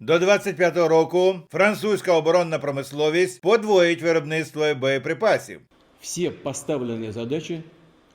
До 25-го року французька оборонна промисловість подвоїть виробництво боєприпасів. Все поставленные задачи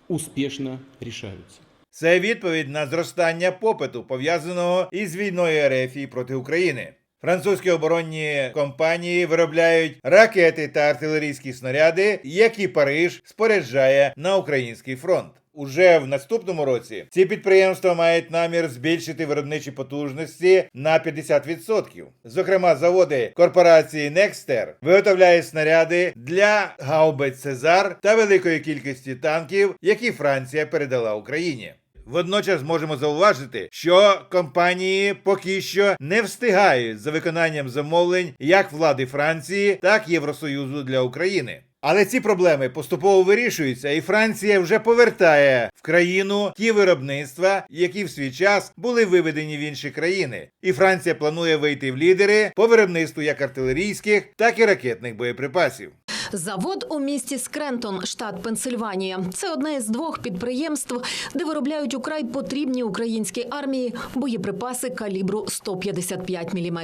успешно решаются. Це відповідь на зростання попиту, пов'язаного із війною РФ проти України. Французькі оборонні компанії виробляють ракети та артилерійські снаряди, які Париж споряджає на український фронт. Уже в наступному році ці підприємства мають намір збільшити виробничі потужності на 50%. Зокрема, заводи корпорації Некстер виготовляють снаряди для гаубиць Цезар та великої кількості танків, які Франція передала Україні. Водночас можемо зауважити, що компанії поки що не встигають за виконанням замовлень як влади Франції, так і Євросоюзу для України. Але ці проблеми поступово вирішуються, і Франція вже повертає в країну ті виробництва, які в свій час були виведені в інші країни. І Франція планує вийти в лідери по виробництву як артилерійських, так і ракетних боєприпасів. Завод у місті Скрентон, штат Пенсильванія. Це одне із двох підприємств, де виробляють украй потрібні українській армії боєприпаси калібру 155 мм.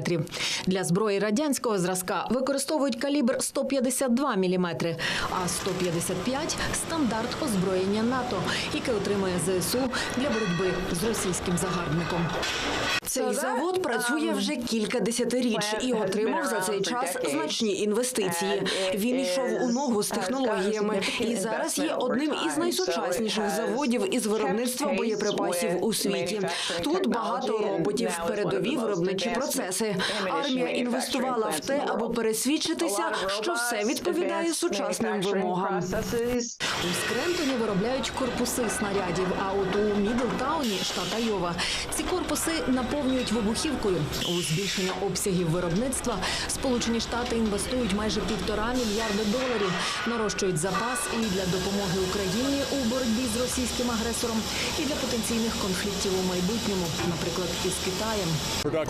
Для зброї радянського зразка використовують калібр 152 мм, а 155 – стандарт озброєння НАТО, яке отримує ЗСУ для боротьби з російським загарбником. Цей завод працює вже кілька десятиріч і отримав за цей час значні інвестиції. Він йшов у ногу з технологіями і зараз є одним із найсучасніших заводів із виробництва боєприпасів у світі. Тут багато роботів, передові виробничі процеси. Армія інвестувала в те, аби пересвідчитися, що все відповідає сучасним вимогам. У Скрентоні виробляють корпуси снарядів, а от у Мідлтауні, штат Айова, ці корпуси наповнюють вибухівкою. У збільшення обсягів виробництва Сполучені Штати інвестують майже півтора мільярди доларів, нарощують запас і для допомоги Україні у боротьбі з російським агресором, і для потенційних конфліктів у майбутньому, наприклад, із Китаєм.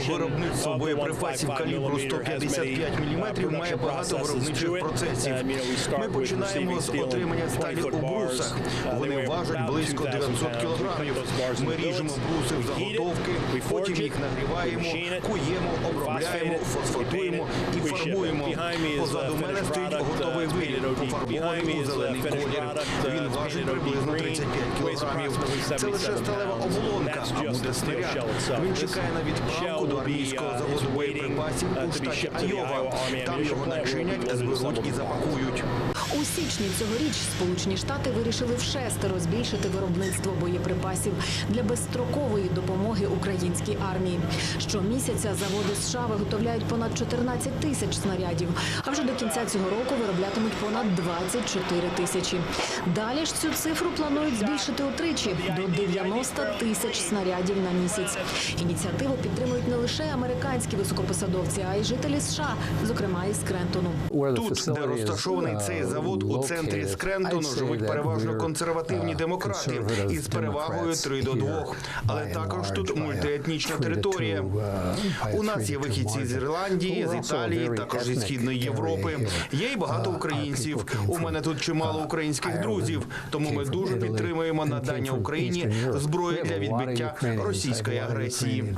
Виробництво боєприпасів калібру 155 мм має багато виробничих процесів. Ми починаємо з отримання сталі у брусах. Вони важать близько 900 кілограмів. Ми ріжемо бруси в заготовки, потім їх нагріваємо, куємо, обробляємо, фосфатуємо і фарбуємо. Позаду мене стоїть готовий виріб, пофарбований у зелений колір. Він важить приблизно 35 кілограмів. Це лише сталева оболонка, а буде снаряд. Він чекає на відправку до армійського заводу боєприпасів у штаті Айова. Там його начинять, зберуть і запакують. У січні цьогоріч Сполучені Штати вирішили вшестеро збільшити виробництво боєприпасів для безстрокової допомоги українській армії. Щомісяця заводи США виготовляють понад 14 тисяч снарядів, а вже до кінця цього року вироблятимуть понад 24 тисячі. Далі ж цю цифру планують збільшити утричі до 90 тисяч снарядів на місяць. Ініціативу підтримують не лише американські високопосадовці, а й жителі США, зокрема із Крентону. Тут, де розташований цей завод, у центрі Скрентону живуть переважно консервативні демократи із перевагою 3 до 2. Але також тут мультиетнічна територія. У нас є вихідці з Ірландії, з Італії, також із Східної Європи. Є й багато українців. У мене тут чимало українських друзів, тому ми дуже підтримуємо надання Україні зброї для відбиття російської агресії.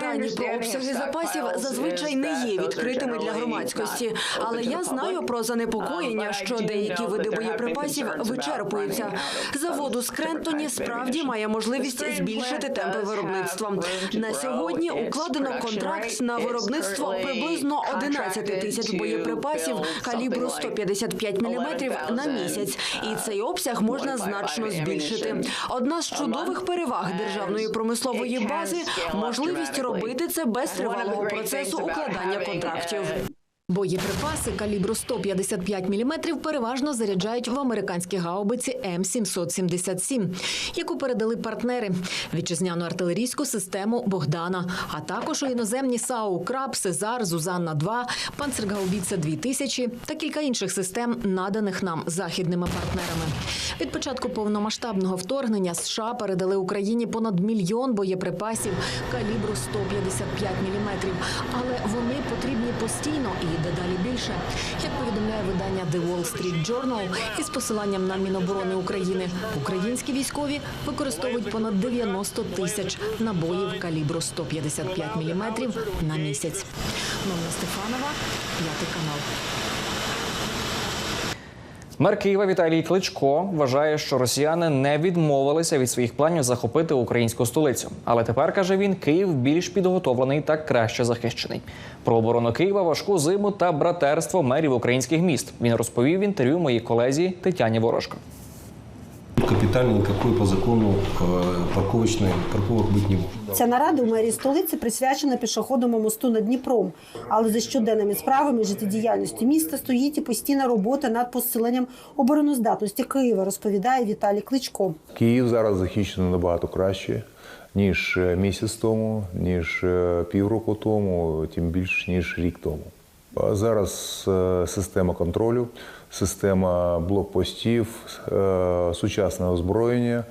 Дані про обсяги запасів зазвичай не є відкритими для громадськості, але я знаю про занепокоєння, що деякі види боєприпасів вичерпуються. Завод у Скрентоні справді має можливість збільшити темпи виробництва. На сьогодні укладено контракт на виробництво приблизно 11 тисяч боєприпасів калібру 155 мм на місяць, і цей обсяг можна значно збільшити. Одна з чудових переваг державної промислової бази можливість робити це без тривалого процесу укладання контрактів. Боєприпаси калібру 155 мм переважно заряджають в американські гаубиці М777, яку передали партнери вітчизняну артилерійську систему Богдана, а також у іноземні САУ Краб, Сезар, Зузанна 2 Панцергаубіца 2000 та кілька інших систем, наданих нам західними партнерами. Від початку повномасштабного вторгнення США передали Україні понад мільйон боєприпасів калібру 155 мм, але вони потрібні постійно і дедалі більше. Як повідомляє видання The Wall Street Journal із посиланням на Міноборони України, українські військові використовують понад 90 тисяч набоїв калібру 155 мм на місяць. Нонна Стефанова, п'ятий канал. Мер Києва Віталій Кличко вважає, що росіяни не відмовилися від своїх планів захопити українську столицю. Але тепер каже він, Київ більш підготовлений та краще захищений. Про оборону Києва, важку зиму та братерство мерів українських міст. Він розповів в інтерв'ю моїй колезі Тетяні Ворожко. Капитально никакой по закону э, парковочной парковок быть не может. Ця нарада у мерії столиці присвячена пішохідному мосту над Дніпром. Але за щоденними справами життєдіяльності міста стоїть і постійна робота над посиленням обороноздатності Києва, розповідає Віталій Кличко. Київ зараз захищений набагато краще, ніж е, місяць тому, ніж е, півроку тому, тим більше, ніж рік тому. Зараз е, система контролю, система блокпостів, е, сучасне озброєння.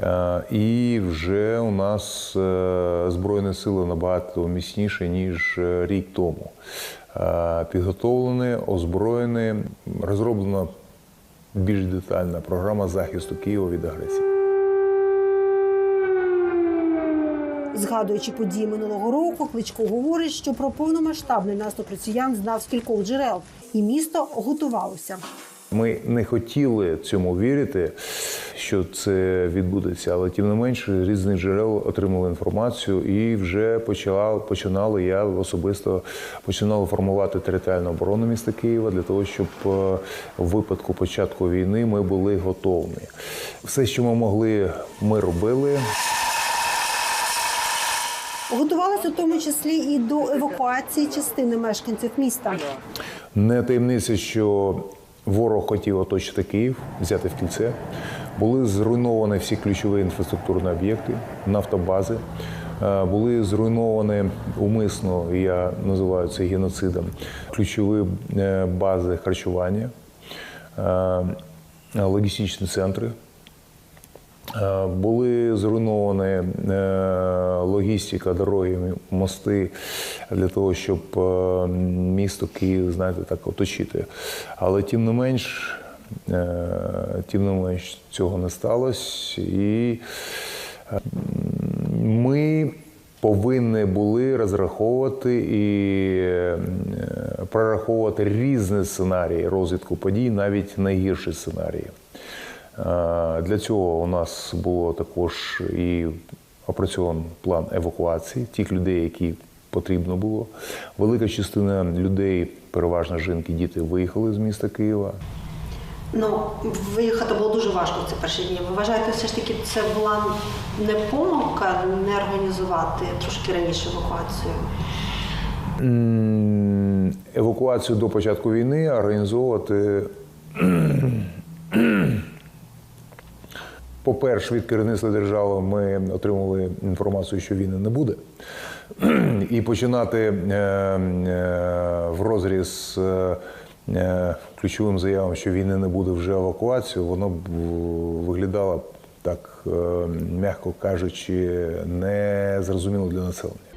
е, І вже у нас збройні сили набагато міцніші, ніж рік тому. Підготовлені, озброєні, розроблена більш детальна програма захисту Києва від агресії. Згадуючи події минулого року, Кличко говорить, що про повномасштабний наступ росіян знав з кількох джерел, і місто готувалося. Ми не хотіли цьому вірити, що це відбудеться, але тим не менше різних джерел отримали інформацію і вже почала починали. Я особисто починав формувати територіальну оборону міста Києва для того, щоб е, в випадку початку війни ми були готові. Все, що ми могли, ми робили. Готувалися в тому числі і до евакуації частини мешканців міста. Не таємниця, що ворог хотів оточити Київ, взяти в кільце. Були зруйновані всі ключові інфраструктурні об'єкти, нафтобази. Е, Були зруйновані умисно, я називаю це геноцидом, ключові е, бази харчування, е, логістичні центри. Е, Були зруйновані е, логістика, дороги, мости для того, щоб е, місто Київ, знаєте, так оточити. Але тим не менш, тим не менш, цього не сталося. І ми повинні були розраховувати і прораховувати різні сценарії розвитку подій, навіть найгірші сценарії. Е, Для цього у нас було також і опрацьований план евакуації тих людей, які потрібно було. Велика частина людей, переважно жінки, діти, виїхали з міста Києва. Ну, виїхати було дуже важко в ці перші дні. Ви вважаєте, все ж таки це була не помилка не організувати трошки раніше евакуацію? Евакуацію до початку війни організовувати. По-перше, від керівництва держави ми отримали інформацію, що війни не буде. І починати е, е, в розріз е, ключовим заявам, що війни не буде вже евакуацію, воно виглядало так, м'яко кажучи, не зрозуміло для населення.